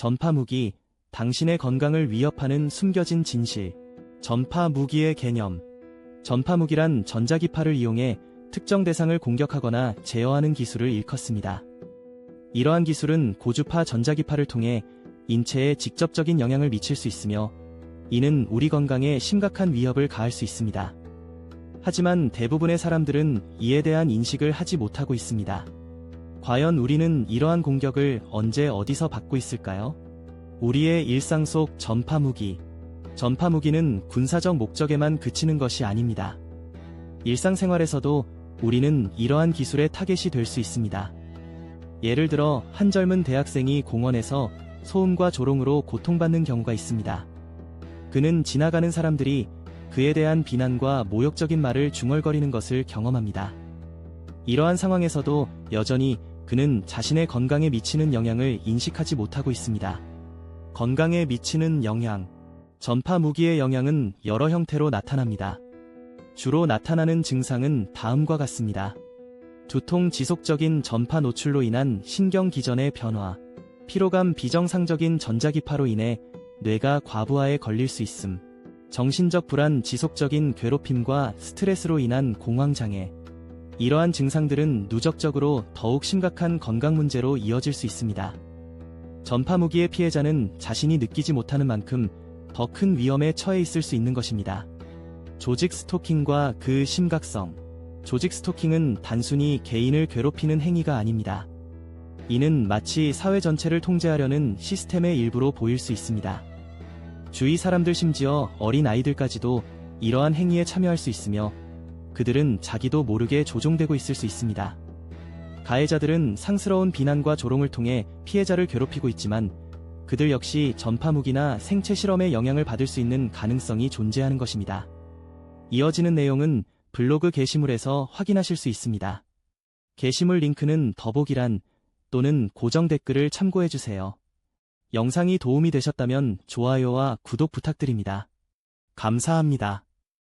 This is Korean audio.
전파 무기, 당신의 건강을 위협하는 숨겨진 진실. 전파 무기의 개념. 전파 무기란 전자기파를 이용해 특정 대상을 공격하거나 제어하는 기술을 일컫습니다. 이러한 기술은 고주파 전자기파를 통해 인체에 직접적인 영향을 미칠 수 있으며 이는 우리 건강에 심각한 위협을 가할 수 있습니다. 하지만 대부분의 사람들은 이에 대한 인식을 하지 못하고 있습니다. 과연 우리는 이러한 공격을 언제 어디서 받고 있을까요? 우리의 일상 속 전파 무기. 전파 무기는 군사적 목적에만 그치는 것이 아닙니다. 일상생활에서도 우리는 이러한 기술의 타겟이 될 수 있습니다. 예를 들어 한 젊은 대학생이 공원에서 소음과 조롱으로 고통받는 경우가 있습니다. 그는 지나가는 사람들이 그에 대한 비난과 모욕적인 말을 중얼거리는 것을 경험합니다. 이러한 상황에서도 여전히 그는 자신의 건강에 미치는 영향을 인식하지 못하고 있습니다. 건강에 미치는 영향. 전파 무기의 영향은 여러 형태로 나타납니다. 주로 나타나는 증상은 다음과 같습니다. 두통 지속적인 전파 노출로 인한 신경 기전의 변화, 피로감 비정상적인 전자기파로 인해 뇌가 과부하에 걸릴 수 있음, 정신적 불안 지속적인 괴롭힘과 스트레스로 인한 공황장애. 이러한 증상들은 누적적으로 더욱 심각한 건강 문제로 이어질 수 있습니다. 전파 무기의 피해자는 자신이 느끼지 못하는 만큼 더 큰 위험에 처해 있을 수 있는 것입니다. 조직 스토킹과 그 심각성. 조직 스토킹은 단순히 개인을 괴롭히는 행위가 아닙니다. 이는 마치 사회 전체를 통제하려는 시스템의 일부로 보일 수 있습니다. 주위 사람들 심지어 어린 아이들까지도 이러한 행위에 참여할 수 있으며 그들은 자기도 모르게 조종되고 있을 수 있습니다. 가해자들은 상스러운 비난과 조롱을 통해 피해자를 괴롭히고 있지만 그들 역시 전파 무기나 생체 실험의 영향을 받을 수 있는 가능성이 존재하는 것입니다. 이어지는 내용은 블로그 게시물에서 확인하실 수 있습니다. 게시물 링크는 더보기란 또는 고정 댓글을 참고해주세요. 영상이 도움이 되셨다면 좋아요와 구독 부탁드립니다. 감사합니다.